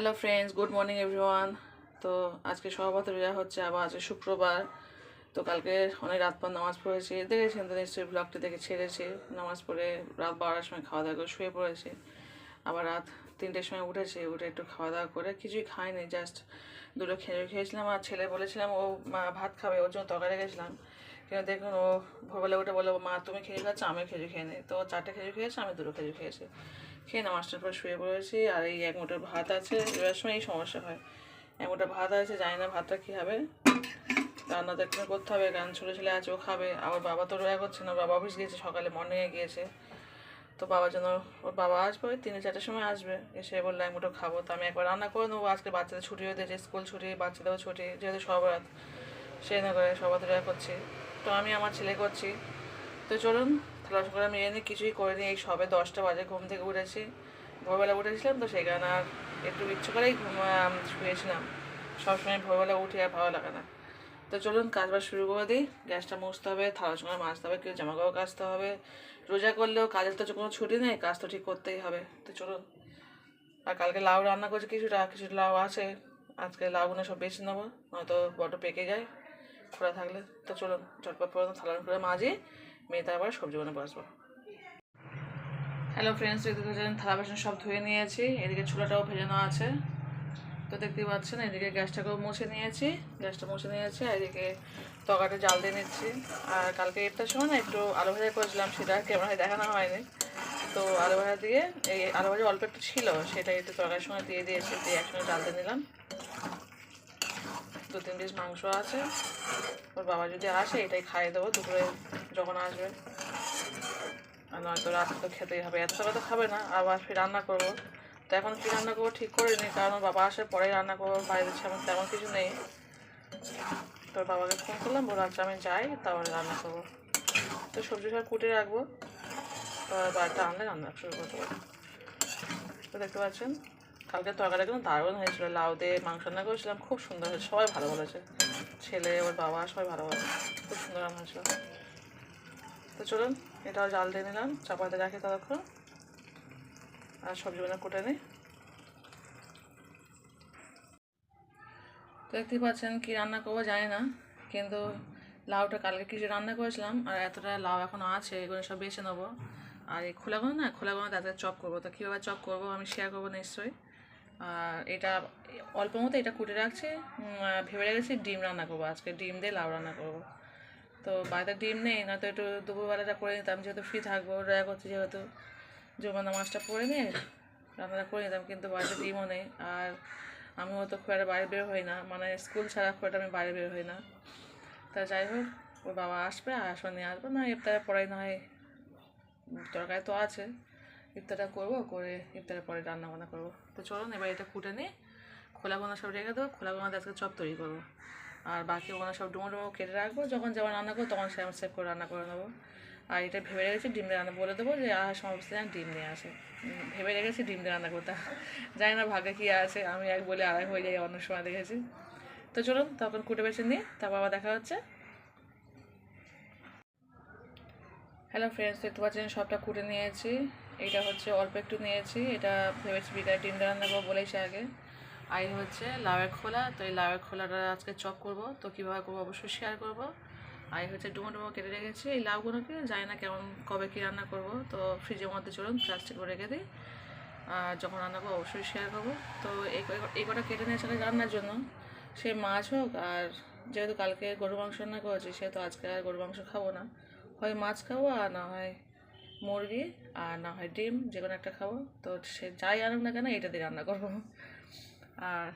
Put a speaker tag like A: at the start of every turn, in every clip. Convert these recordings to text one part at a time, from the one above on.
A: Hello friends good morning everyone তো আজকে সভাপতি রোজা হচ্ছে, আবার আজকে শুক্রবার। তো কালকে অনেক রাত পর নামাজ পড়েছি। দেখেছেন তো নিশ্চয়ই ব্লগটি দেখে ছেড়েছি। নামাজ পড়ে রাত বারোটার সময় খাওয়া দাওয়া করে শুয়ে পড়েছি। আবার রাত তিনটের সময় উঠেছি, উঠে একটু খাওয়া দাওয়া করে কিছুই খাইনি জাস্ট দুটো খেজুর খেয়েছিলাম আর ছেলে বলেছিলাম, ও মা ভাত খাবে, ওর জন্য তরকারি গেছিলাম কিন্তু দেখুন, ও ভোরবেলা উঠে বলে মা, তুমি খেজুর খাচ্ছ আমি খেজুর খেয়ে নিই। তো চারটে খেজুর খেয়েছে, আমি দুটো খেজুর খেয়েছি। খেয়ে না নামাজটার পর শুয়ে পড়েছি আর এই এক মুঠো ভাত আছে। এবার সময় এই সমস্যা হয়। এক মুঠো ভাত আছে, জানি না ভাতটা কী হবে। রান্না তো একটু করতে হবে, কারণ ছোটো ছেলে আছে, ও খাবে। আবার বাবা তো রোয়া করছে না বাবা অফিস গিয়েছে, সকালে মর্নিংয়ে গিয়েছে। তো বাবার জন্য ওর বাবা আসবে, ওই তিনটে চারটের সময় আসবে। এসে বলল, এক মুঠো খাব। তো আমি একবার রান্না করে নেব। আজকে বাচ্চাদের ছুটি হয়ে দিয়েছে, স্কুল ছুটি, বাচ্চাদেরও ছুটি, যেহেতু সবরাত সেই না করে সবাই রোয়া করছি। তো আমি আমার ছেলে করছি। তো চলুন আমি এনে কিছুই করিনি। এই সবে দশটা বাজে ঘুম থেকে উঠেছি। ভোরবেলা উঠেছিলাম তো কারণে আর একটু ইচ্ছে করেই ঘুম শুয়েছিলাম। সবসময় ভোরবেলা উঠে আর ভালো লাগে না। তো চলুন কাজবাজ শুরু করে দিই। গ্যাসটা মুছতে হবে, থালা সময় মাজতে হবে কেউ জামা কাপড় কাচতে হবে। রোজা করলেও কাজের তো কোনো ছুটি নেই, কাজ তো ঠিক করতেই হবে। তো চলুন। আর কালকে লাউ রান্না করছি কিছুটা কিছু লাউ আছে। আজকে লাউগুলো সব বেছে নেব, নয়তো বড্ড পেকে যায় খোলা থাকলে। তো চলুন চটপট পর্যন্ত থালা করে মাজি। মেয়ে তারপরে সবজি বানিয়ে বসবো। হ্যালো ফ্রেন্ডস দেখতে পাচ্ছেন থালা বাসন সব ধুয়ে নিয়েছি, এদিকে চুলাটাও ভেজানো আছে। তো দেখতেই পাচ্ছেন, এদিকে গ্যাসটাকেও মুছে নিয়েছি, গ্যাসটা মুছে নিয়েছি, আর এদিকে তরকারিটা জাল দিয়ে নিচ্ছি। আর কালকে ইফতার সময় না একটু আলু ভাজা করেছিলাম, সেটা ক্যামেরায় দেখানো হয়নি। তো আলু ভাজা দিয়ে, এই আলু ভাজা অল্প একটু ছিল সেটা একটু তরকারির সময় দিয়ে দিয়েছি, দিয়ে একসঙ্গে জাল দিয়ে নিলাম। দু, তিন পিস মাংস আছে। ওর বাবা যদি আসে, এটাই খাইয়ে দেবো, দুপুরে যখন আসবে। আর নয়তো রাত তো খেতেই হবে, এত সকালে তো খাবে না, আবার ফির রান্না করব। তো এখন কী রান্না করব ঠিক করে নিই কারণ ওর বাবা আসার পরেই রান্না করব বাইরের সেমন তেমন কিছু নেই। তোর বাবাকে ফোন করলাম বলে আচ্ছা আমি যাই, তাহলে রান্না করব। তো সবজি সব কুটে রাখব। তো বাড়িতে আনলে রান্না শুরু করতে পারব তো দেখতে পাচ্ছেন কালকে তরকারিটা কিন্তু দারুণ হয়েছিল, লাউ দিয়ে মাংস রান্না করেছিলাম, খুব সুন্দর হয়েছে, সবাই ভালো বলেছে। ছেলে, ওর বাবা, সবাই ভালো বলেছে, খুব সুন্দর রান্না হয়েছিল। তো চলুন এটাও জাল দিয়ে নিলাম, চাপাতে রাখি ততক্ষণ, আর সবজি সবজিগুলো কুটে নিই। দেখতেই পাচ্ছেন কী রান্না করব, জানি না, কিন্তু লাউটা কালকে কিছু রান্না করেছিলাম, আর এতটা লাউ এখনও আছে, এগুলো সব বেছে নেব। আর এই খোলাগুলো না, খোলাগুলো তাদের চপ করব, তো কীভাবে চপ করব আমি শেয়ার করব নিশ্চয়ই। আর এটা অল্প মতো এটা কুটে রাখছি ভেবে রেখেছি ডিম রান্না করব আজকে। ডিম দিয়ে লাউ রান্না করব। তো বাড়িতে ডিম নেই, না তো একটু দুপুরবেলাটা করে নিতাম, যেহেতু ফ্রি থাকব রয়া করছি যেহেতু জমা মাছটা পরে নিয়ে রান্নাটা করে নিতাম, কিন্তু বাড়িতে ডিমও নেই। আর আমি হয়তো খুব একটা বাইরে বের হই না মানে স্কুল ছাড়া খুব একটা আমি বাইরে বের হই না। তা যাই হোক, ওর বাবা আসবে আর আসবে নিয়ে আসবে, না ইফতারে পরে না হয় তরকারি তো আছে। ইফতারটা করব, করে ইফতারের পরে রান্না বান্না করব। তো চলুন, এবার এটা কুটে নিই। খোলা গোনা সব রেখে দেবো, খোলা গোনা আজকে চপ তৈরি করব। আর বাকি ওগুলো সব ডুমো ডুমো কেটে রাখব, যখন যেমন রান্না করব তখন সেরকম সেভ করে রান্না করে নেব। আর এটা ভেবে রেখেছি ডিম রান্না, বলে দেবো যে আর সমস্ত যেন ডিম নিয়ে আসে। ভেবে রেখেছি ডিম দিয়ে রান্না করতে। জানি না ভাগে কী আছে, আমি এক বলে আড়াই হয়ে যাই, অন্য সময় দেখেছি। তো চলুন, তখন কুটে বেছে নিই, তারপর আবার দেখা হচ্ছে। হ্যালো ফ্রেন্ডস দেখতে পাচ্ছেন, সবটা কুটে নিয়েছি। এটা হচ্ছে অল্প একটু নিয়েছি, এটা ভেবেছি বিকালে ডিম রান্না করব বলেছি আগে। আর হচ্ছে লাউয়ের খোলা, তো এই লাউয়ের খোলাটা আজকে চপ করব, তো কীভাবে করব অবশ্যই শেয়ার করব। আর হচ্ছে ডুমো ডুমো কেটে রেখেছি, এই লাউগুলোকে জানি না কেমন, কবে কী রান্না করব, তো ফ্রিজের মধ্যে চলুন প্লাস্টিক করে রেখে দিই। আর যখন রান্না করব অবশ্যই শেয়ার করব, তো এই কটা কেটে নিয়েছে রান্নার জন্য। সে মাছ হোক, আর যেহেতু কালকে গরু মাংস রান্না করেছি, সেহেতু আজকে আর গরু মাংস খাব না। হয় মাছ খাব আর না হয় মুরগি আর না হয় ডিম, যে কোনো একটা খাব। তো সে যাই আনুক না কেন এটা দিয়ে রান্না করব। আর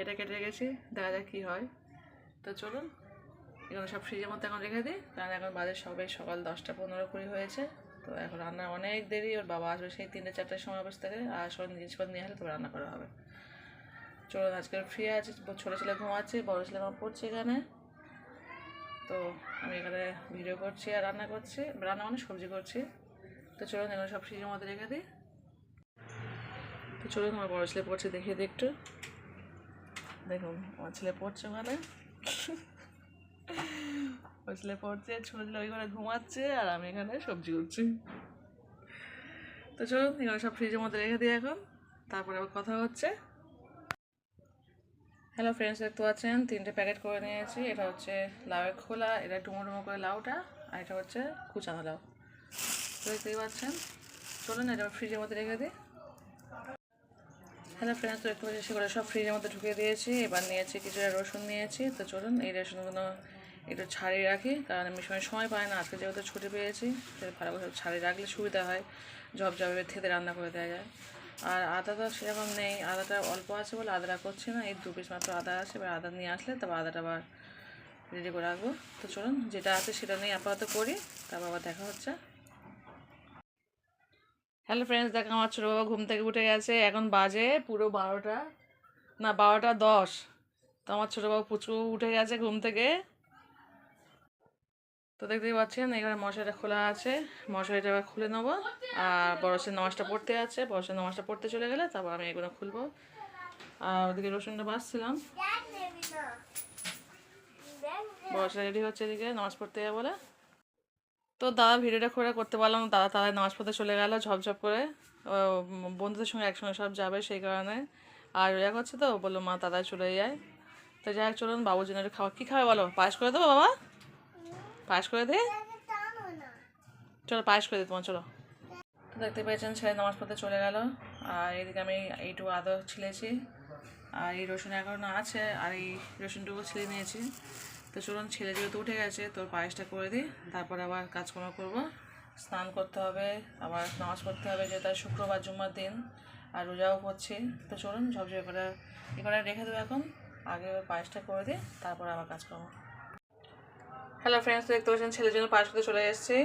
A: এটা কেটে রেখেছি, দেখা যাক কী হয়। তো চলুন, এগুলো সব ফ্রিজের মধ্যে এখন রেখে দিই। কারণ এখন বাজে সবে সকাল দশটা পনেরো কুড়ি হয়েছে। তো এখন রান্নার অনেক দেরি, ওর বাবা আসবে সেই তিনটে চারটের সময় অবস্থা থেকে, আর সব জিনিসপত্র নিয়ে আসলে তবে রান্না করা হবে। চলুন, আজকে ফ্রি আছে, ছোটো ছেলে ঘুমাচ্ছে, বড়ো ছেলে আমার পড়ছে এখানে। তো আমি এখানে ভিডিও করছি আর রান্না করছি, রান্না মানে সবজি করছি। তো চলুন এগুলো সব ফ্রিজের মধ্যে রেখে দিই। তো চলুন আমার বড় ছেলে পড়ছে, দেখিয়ে দিই একটু। দেখুন, আমার ছেলে পড়ছে ওখানে। ওই ছেলে পড়ছে ছোটো ওই ঘরে ঘুমাচ্ছে আর আমি এখানে সবজি করছি। তো চলুন এগুলো সব ফ্রিজের মধ্যে রেখে দিই এখন। তারপরে আবার কথা হচ্ছে। হ্যালো ফ্রেন্ডস দেখতে পাচ্ছেন? তিনটে প্যাকেট করে নিয়েছি। এটা হচ্ছে লাউয়ের খোলা, এটা ডুমো ডুমো করে লাউটা, আর এটা হচ্ছে কুচানো লাউ। তো দেখতেই পাচ্ছেন? চলুন এটা ফ্রিজের মধ্যে রেখে দিই। হ্যালো ফ্রেন্ডস তো একটু সেগুলো সব ফ্রিজের মধ্যে ঢুকিয়ে দিয়েছি। এবার নিয়েছি কিছুটা রসুন নিয়েছি। তো চলুন, এই রসুনগুলো একটু ছাড়িয়ে রাখি, কারণ আমি সময় সময় পাই না। আজকে যেহেতু ছুটি পেয়েছি ভালো করে ছাড়িয়ে রাখলে সুবিধা হয়। ঝপঝপে থেতে রান্না করে দেওয়া যায়। আর আদা তো সেরকম নেই, আদাটা অল্প আছে বলে আদাটা করছি না, এই দু পিস মাত্র আদা আছে, এবার আদা নিয়ে আসলে তারপর আদাটা আবার রেডি করে রাখব। তো চলুন, যেটা আছে সেটা নিয়ে আপাতত করি, তারপর আবার দেখা হচ্ছে। হ্যালো ফ্রেন্ডস দেখো আমার ছোটো বাবা ঘুম থেকে উঠে গেছে, এখন বাজে পুরো বারোটা, না বারোটা দশ। তো আমার ছোটো বাবা পুচু উঠে গেছে ঘুম থেকে। তো দেখতেই পাচ্ছেন, এখানে মশারিটা খোলা আছে। মশারিটা এবার খুলে নেব। আর বড়সের নামাজটা পড়তে আছে। বড়সের নামাজটা পড়তে চলে গেলে তারপর আমি এগুলো খুলবো। আর ওদিকে রসুনটা বাঁচছিলাম বড়সা রেডি হচ্ছে এদিকে, নামাজ পড়তে যাবে বলে। তো দাদা ভিডিওটা করে করতে পারলাম দাদা তাদের নামাজ পড়তে চলে গেল ঝপঝপ করে। বন্ধুদের সঙ্গে একসঙ্গে সব যাবে সেই কারণে। আর রোজা করছে তো বলল, মা দাদাই চলে যায় তো যাই হোক, চলুন, বাবুর জন্য খাবার কী খাবে বলো? পায়েস করে দেবো বাবা? পায়েস করে দে। চলো পায়েস করে দিই তোমার, চলো। দেখতে পেয়েছেন, ছেলে নামাজ পড়তে চলে গেল। আর এদিকে আমি এইটুকু আদা ছিলেছি, আর এই রসুন এখনও আছে, আর এই রসুনটুকু ছিলে নিয়েছি। তো চলুন, ছেলে যেহেতু উঠে গেছে তোর পায়েসটা করে দিই। তারপর আবার কাজকর্ম করব। স্নান করতে হবে, আবার নামাজ পড়তে হবে যেটা শুক্রবার, জুম্মার দিন, আর রোজাও করছি তো চলুন, ঝপঝপ করে এখানে রেখে দেবো এখন। আগে পায়েসটা করে দিই, তারপর আবার কাজ করব হ্যালো ফ্রেন্ডস দেখতে পাচ্ছেন ছেলের জন্য পায়েস করতে চলে এসেছি।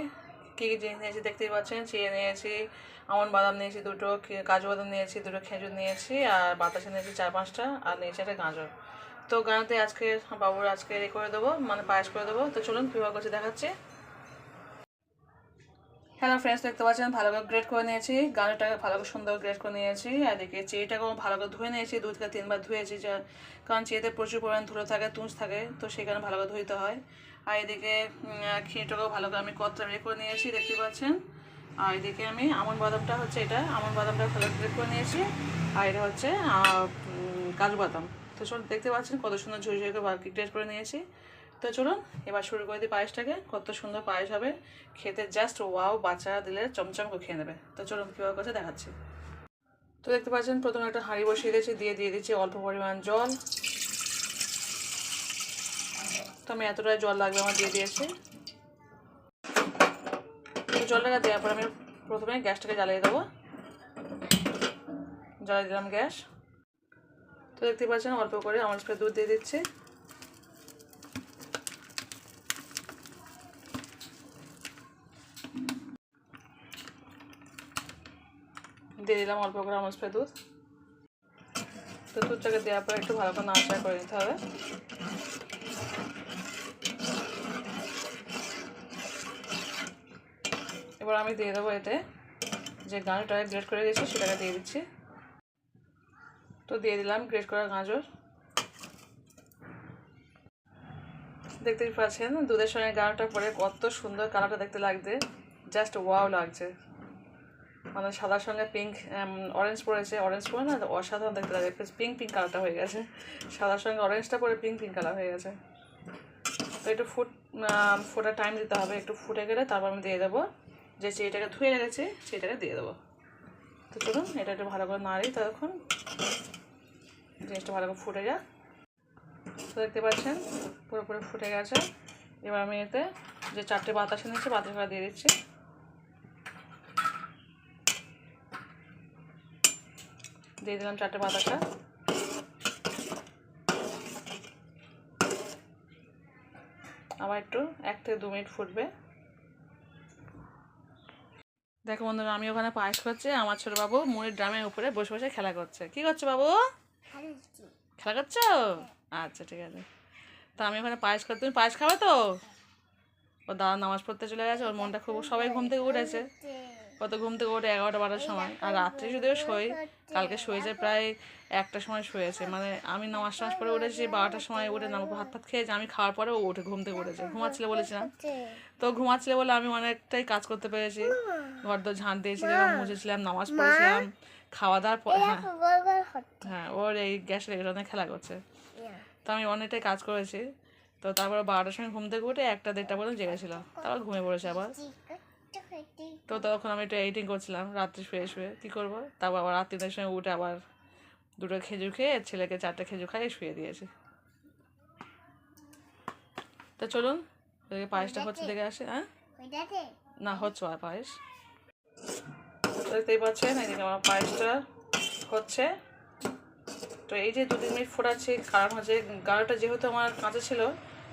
A: কী কী জিনিস নিয়েছি দেখতেই পাচ্ছেন? চিড়ে নিয়েছি, আমন বাদাম নিয়েছি দুটো কাজু বাদাম নিয়েছি, দুটো খেজুর নিয়েছি, আর বাতাসা নিয়েছি চার পাঁচটা, আর নিয়েছি একটা গাজর। তো গাঁতে আজকে বাবুর আজকে এ করে দেবো মানে পায়েস করে দেবো। তো চলুন কীভাবে করছি দেখাচ্ছি। হ্যালো ফ্রেন্ডস দেখতে পাচ্ছেন ভালো করে গ্রেড করে নিয়েছি গাজরটাকে ভালো করে সুন্দর গ্রেড করে নিয়েছি, আর এদিকে চিড়িটাকেও ভালো করে ধুয়ে নিয়েছি দু থেকে তিনবার ধুয়েছি কারণ চিড়িতে প্রচুর পরিমাণ ধুলো থাকে তুঁজ থাকে, তো সেখানে ভালো করে ধুইতে হয়। আর এদিকে ক্ষীরটাকেও ভালো করে আমি কতটা রেড করে নিয়েছি, দেখতে পাচ্ছেন? আর এদিকে আমি আমন বাদামটা হচ্ছে এটা, আমন বাদামটা ভালো গ্রেড করে নিয়েছি। আর এটা হচ্ছে কাজু বাদাম। তো চলুন, দেখতে পাচ্ছেন কত সুন্দর ঝুড়ি ঝুড়ি করে গ্রেড করে নিয়েছি। তো চলুন, এবার শুরু করে দিই পায়েসটাকে, কত সুন্দর পায়েস হবে। খেতে জাস্ট ওয়াও বাচ্চারা দিলে চমচম করে খেয়ে নেবে। তো চলুন, কীভাবে করছে দেখাচ্ছি। তো দেখতে পাচ্ছেন, প্রথমে একটা হাঁড়ি বসিয়ে দিয়েছি, দিয়ে দিয়ে দিচ্ছি অল্প পরিমাণ জল। তো আমি এতটাই জল লাগবে আমার দিয়ে দিয়েছি। তো জলটাকে দেওয়ার পর আমি প্রথমে গ্যাসটাকে জ্বালিয়ে দেবো। জ্বালিয়ে দিলাম গ্যাস। তো দেখতে পাচ্ছেন অল্প করে আমার দুধ দিয়ে দিচ্ছি। দিয়ে দিলাম অল্প করে আমল স্প্রে দুধ। তো দুধটাকে দেওয়ার পর একটু ভালো করে নাড়াচাড়া করে নিতে হবে। এবার আমি দিয়ে দেবো এতে যে গাজরটা গ্রেট করে গেছি সেটাকে দিয়ে দিচ্ছি। তো দিয়ে দিলাম গ্রেট করা গাজর। দেখতেই পাচ্ছেন, দুধের সঙ্গে গাজরটা পরে কত সুন্দর কালারটা দেখতে লাগছে। জাস্ট ওয়াও লাগছে। মানে সাদার সঙ্গে পিঙ্ক অরেঞ্জ পড়েছে। অরেঞ্জ পরে না, অসাধারণ দেখতে লাগে। পিঙ্ক পিঙ্ক কালারটা হয়ে গেছে। সাদার সঙ্গে অরেঞ্জটা পরে পিঙ্ক পিঙ্ক কালার হয়ে গেছে। তো একটু ফুট ফোটার টাইম দিতে হবে। একটু ফুটে গেলে তারপর আমি দিয়ে দেবো। যে চিড়িটাকে ধুয়ে রেখেছে সেটাকে দিয়ে দেবো। তো চলুন, এটা একটু ভালো করে নাড়ি ততক্ষণ। জিনিসটা ভালো করে ফুটে যাক। তো দেখতে পাচ্ছেন, পুরোপুরি ফুটে গেছে। এবার আমি এতে যে চারটে বাতাসা নিচ্ছি বাতাসা দিয়ে দিচ্ছি। দিয়ে দিলাম চারটে বাতাসা আবার একটু, এক থেকে দু মিনিট ফুটবে। দেখো বন্ধুরা আমি ওখানে পায়েস করছি আমার ছোট বাবু মুড়ির ড্রামের উপরে বসে বসে খেলা করছে। কি করছ বাবু? খেলা করছ? আচ্ছা ঠিক আছে। তা আমি ওখানে পায়েস করি তুমি পায়েস খাবে তো? ও দাদা নামাজ পড়তে চলে গেছে, ওর মনটা খুব, সবাই ঘুম থেকে উঠেছে। কত ঘুম থেকে ওঠে এগারোটা বারোটার সময়। আর রাত্রে যদিও শোই কালকে শুয়েছে প্রায় একটার সময় শুয়েছে। মানে আমি নামাজ টামাজ পরে উঠেছি বারোটার সময় উঠে নাম ভাত ফাত খেয়েছে আমি খাওয়ার পরে ও উঠে ঘুম থেকে উঠেছে। ঘুমাচ্ছিল বলেছিলাম। তো ঘুমাচ্ছিলে বলে আমি অনেকটাই কাজ করতে পেরেছি। ঘর দর ঝাঁট দিয়েছিলাম মুছেছিলাম নামাজ পড়েছিলাম খাওয়া দাওয়ার পর হ্যাঁ। হ্যাঁ ওর এই গ্যাসের এখানে খেলা করছে। তো আমি অনেকটাই কাজ করেছি। তো তারপরে বারোটার সময় ঘুম থেকে উঠে একটা দেড়টা পর্যন্ত জেগেছিল। তারপর ঘুমিয়ে পড়েছে আবার। তো তখন আমি একটু এডিটিং করছিলাম রাত্রে শুয়ে শুয়ে। কী করব? তারপর আবার রাত তিনটার সময় উঠে আবার দুটো খেজুর খেয়ে ছেলেকে চারটে খেজুর খাইয়ে শুয়ে দিয়েছি। তো চলুন পায়েসটা হচ্ছে দেখে আসে হ্যাঁ? না হচ্ছে আর পায়েস। দেখতেই পাচ্ছেন এদিকে আমার পায়েসটা হচ্ছে। তো এই যে দু তিন মিনিট ফোটাচ্ছি কারণ হচ্ছে গাঢ়টা যেহেতু আমার কাঁচা ছিল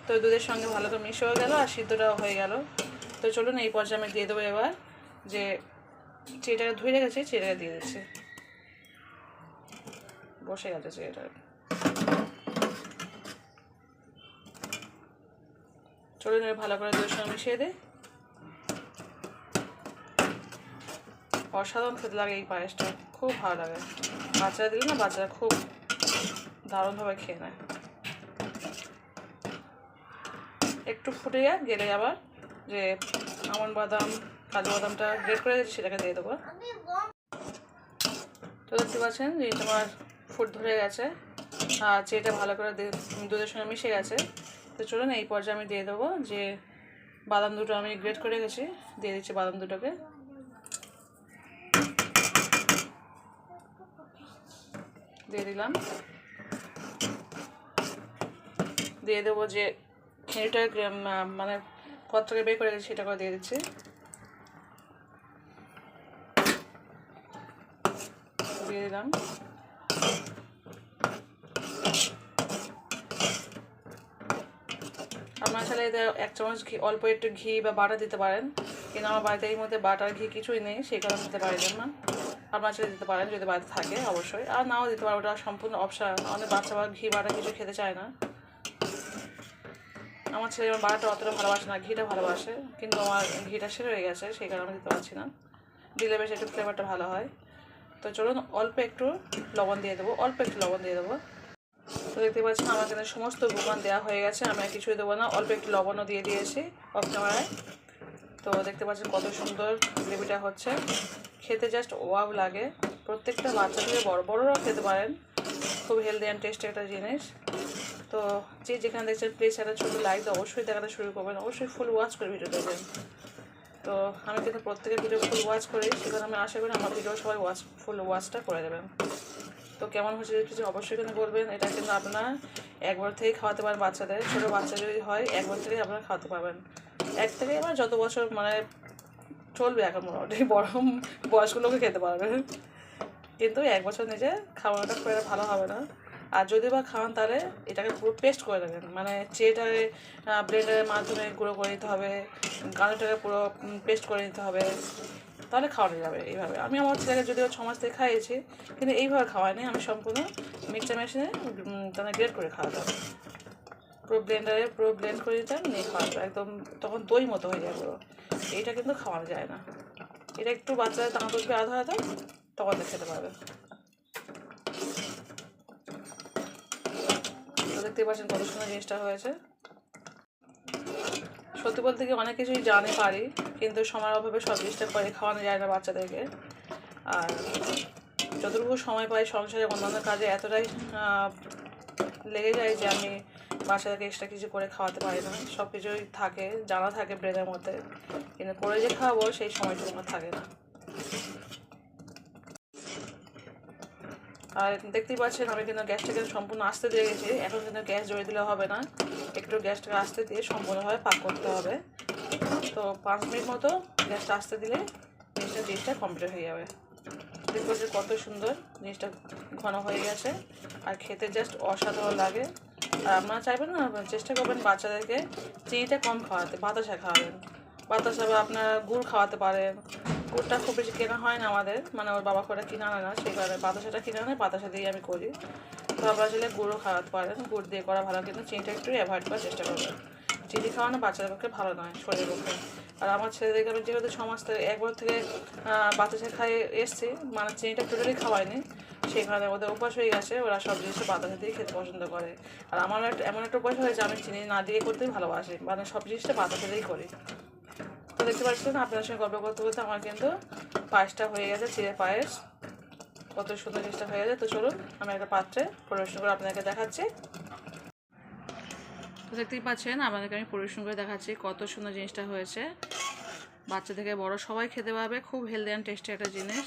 A: তো দুধের সঙ্গে ভালো করে মিশে হয়ে গেল আর সিদ্ধটাও হয়ে গেল। তো চলুন এই পর্যায়ে আমি দিয়ে দেবো এবার। যে চিড়েটাকে ধুয়ে রেখেছি চিড়েটাকে দিয়ে দিচ্ছি। বসে গেছে চিড়েটা চলুন ভালো করে দুধের সঙ্গে মিশিয়ে দিই। অসাধারণ খেতে লাগে এই পায়েসটা। খুব ভালো লাগে। বাচ্চারা দিলে না বাচ্চারা খুব দারুণভাবে খেয়ে নেয়। একটু ফুটে গেলে আবার যে আমন বাদাম কাজু বাদামটা গ্রেট করে সেটাকে দিয়ে দেবো। তো দেখতে পাচ্ছেন যে তোমার ফুট ধরে গেছে। আর যেটা ভালো করে দুধের সঙ্গে মিশে গেছে। তো চলুন এই পর্যায়ে আমি দিয়ে দেবো যে বাদাম দুটো আমি গ্রেট করে গেছি দিয়ে দিচ্ছি বাদাম দুটোকে। দিয়ে দিলাম। দিয়ে দেবো যে খেঁড়িটা মানে পত্রকে বের করে গেছি সেটা করে দিয়ে দিচ্ছি। দিয়ে দিলাম আপনার চাইলে এতে এক চামচ ঘি, অল্প একটু ঘি বা বাটার দিতে পারেন, কিন্তু আমার বাড়িতে এই মধ্যে বাটার ঘি কিছুই নেই, সেই কারণে দিতে পারবেন না। আপনার চাইলে দিতে পারেন, যদি বাড়িতে থাকে, অবশ্যই। আর নাও দিতে পারব ওটা সম্পূর্ণ অপশন। অনেক বাচ্চা বা ঘি বাটা কিছু খেতে চায় না। আমার ছেলে আমার বাটাটা অতটা ভালোবাসে না, ঘিটা ভালোবাসে, কিন্তু আমার ঘিটা সেরে হয়ে গেছে, সেই কারণে দিতে পারছি না। দিলে বেশ একটু ফ্লেভারটা ভালো হয়। তো চলুন অল্প একটু লবণ দিয়ে দেবো, অল্প একটু লবণ দিয়ে দেবো। তো দেখতে পাচ্ছেন আমার এখানে সমস্ত উপকরণ দেওয়া হয়ে গেছে, আমি আর কিছুই দেবো না, অল্প একটু লবণও দিয়ে দিয়েছি অফ ক্যামেরায় তো দেখতে পাচ্ছেন কত সুন্দর গ্রেভিটা হচ্ছে, খেতে জাস্ট ওয়াও লাগে। প্রত্যেকটা বাচ্চা থেকে বড়, বড়রাও খেতে পারেন, খুব হেলদি অ্যান্ড টেস্টি একটা জিনিস। তো যে যেখানে দেখছেন প্লিজ একটা ছোটো লাইক অবশ্যই দেখাটা শুরু করবেন, অবশ্যই ফুল ওয়াচ করে ভিডিও দেখবেন। তো আমি কিন্তু প্রত্যেকের ভিডিও ফুল ওয়াচ করি সেখানে আমি আশা করি আমার ভিডিও সবাই ওয়াচ ফুল ওয়াচটা করে দেবেন তো কেমন হচ্ছে কিছু অবশ্যই কিন্তু বলবেন, এটা কিন্তু আপনার একবার থেকেই খাওয়াতে পারেন বাচ্চাদের, ছোটো বাচ্চা যদি হয়, একবার থেকেই আপনারা খাওয়াতে পারবেন। এক থেকে এবার যত বছর মানে চলবে এখন মোটামুটি, বড় বয়স্ক লোকে খেতে পারবে। কিন্তু এক বছর নিজে খাওয়ানোটা খুব ভালো হবে না। আর যদি বা খাওয়ান তাহলে এটাকে পুরো পেস্ট করে দেবেন মানে চেটাকে ব্লেন্ডারের মাধ্যমে গুঁড়ো করে নিতে হবে গাজরটাকে পুরো পেস্ট করে নিতে হবে, তাহলে খাওয়ানো যাবে এইভাবে। আমি আমার ছেলেকে যদিও ছ মাস থেকে খাইয়েছি, কিন্তু এইভাবে খাওয়াইনি আমি সম্পূর্ণ মিক্সচার মেশিনে তাহলে গ্রেড করে খাওয়াতাম। পুরো ব্লেন্ডারে পুরো ব্লেন্ড করে দিতাম নিয়ে খাওয়াতাম। একদম তখন দই মতো হয়ে যায় পুরো। এইটা কিন্তু খাওয়ানো যায় না। এটা একটু বাচ্চাদের দাঁত উঠবে আধা আধা, তখন খেতে পারবে দেখতে পাচ্ছেন কত সুন্দর জিনিসটা হয়েছে। সত্যি বলতে কি অনেক কিছুই জানে পারি, কিন্তু সময়ের অভাবে সব জিনিসটা করে খাওয়ানো যায় না বাচ্চাদেরকে। আর যতটুকু সময় পাই সংসারে অন্যান্য কাজে এতটাই লেগে যায় যে আমি বাচ্চাদেরকে এক্সট্রা কিছু করে খাওয়াতে পারি না। সব কিছুই থাকে, জানা থাকে ব্রেনের মধ্যে। কিন্তু করে যে খাওয়াবো সেই সময়টুকু আমার থাকে না। আর দেখতেই পাচ্ছেন, আমি কিন্তু গ্যাসটাকে সম্পূর্ণ আস্তে দিয়ে গেছি। এখন কিন্তু গ্যাস জড়িয়ে দিলে হবে না। একটু গ্যাসটাকে আস্তে দিয়ে সম্পূর্ণভাবে পাক করতে হবে। তো পাঁচ মিনিট মতো গ্যাসটা আস্তে দিলে জিনিসটা জিনিসটা কমপ্লিট হয়ে যাবে। দেখতে পাচ্ছি কত সুন্দর জিনিসটা ঘন হয়ে গেছে। আর খেতে জাস্ট অসাধারণ লাগে। আর আপনারা চাইবেন না চেষ্টা করবেন বাচ্চাদেরকে চিনিটা কম খাওয়াতে, বাতাসা খাওয়াবেন। বাতাসা বা আপনারা গুড় খাওয়াতে পারেন। গুড়টা খুব বেশি কেনা হয় না আমাদের। মানে ওর বাবা করে কিনা আনে না সেই কারণে বাতাসাটা কিনে আনে, বাতাসা দিয়ে আমি করি। তো আপনারা চাইলে গুঁড়ও খাওয়াতে পারেন গুড় দিয়ে করা ভালো, কিন্তু চিনিটা একটু অ্যাভয়েড করার চেষ্টা করবেন চিনি খাওয়ানো বাচ্চাদের পক্ষে ভালো নয়, শরীরের পক্ষে। আর আমার ছেলেদেরকে আমি যেহেতু সমাজ থেকে একবার থেকে বাতাসা খাইয়ে এসছি মানে চিনিটা টোটালি খাওয়াইনি। সেই কারণে ওদের অভ্যাস হয়ে গেছে, ওরা সব জিনিসটা বাতাসা দিয়ে খেতে পছন্দ করে। আর আমার একটা, এমন একটা অভ্যাস হয়েছে, আমি চিনি না দিয়ে করতেই ভালোবাসি মানে সব জিনিসটা বাতাসা দিয়েই করি। তো দেখতে পাচ্ছেন আপনাদের সঙ্গে গল্প করতে করতে আমার কিন্তু পায়েসটা হয়ে গেছে, চিড়ে পায়েস। কত সুন্দর জিনিসটা হয়ে গেছে। তো চলুন, আমি একটা পাত্রে পরিবেশন করে আপনাদেরকে দেখাচ্ছি। তো দেখতেই পাচ্ছেন, আপনাদেরকে আমি পরিবেশন করে দেখাচ্ছি কত সুন্দর জিনিসটা হয়েছে। বাচ্চা থেকে বড় সবাই খেতে পারবে। খুব হেলদি অ্যান্ড টেস্টি একটা জিনিস।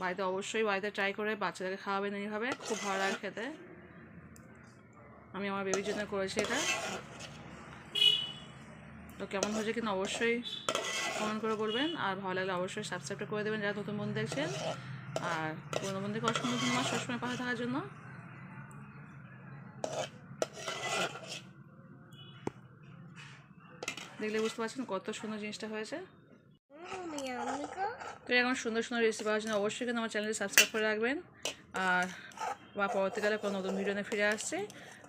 A: বাড়িতে অবশ্যই বাড়িতে ট্রাই করে বাচ্চাদেরকে খাওয়াবেন এইভাবে। খুব ভালো লাগে খেতে। আমি আমার বেবির জন্য করেছি এটা। তো কেমন হয়েছে কিনা অবশ্যই কমেন্ট করে বলবেন, আর ভালো লাগলে অবশ্যই সাবস্ক্রাইবটা করে দেবেন যারা নতুন বন্ধু দেখছেন। আর পুরোনো বন্ধুকে অসংখ্য ধন্যবাদ সবসময় পাশে থাকার জন্য। দেখলে বুঝতে পারছেন কত সুন্দর জিনিসটা হয়েছে। তো এখন সুন্দর সুন্দর রেসিপি পাওয়ার জন্য অবশ্যই কিন্তু আমার চ্যানেলটি সাবস্ক্রাইব করে রাখবেন। আর বা পরবর্তীকালে কোনো নতুন ভিডিও নিয়ে ফিরে আসছে।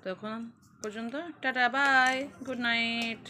A: তখন পর্যন্ত টাটা বাই গুড নাইট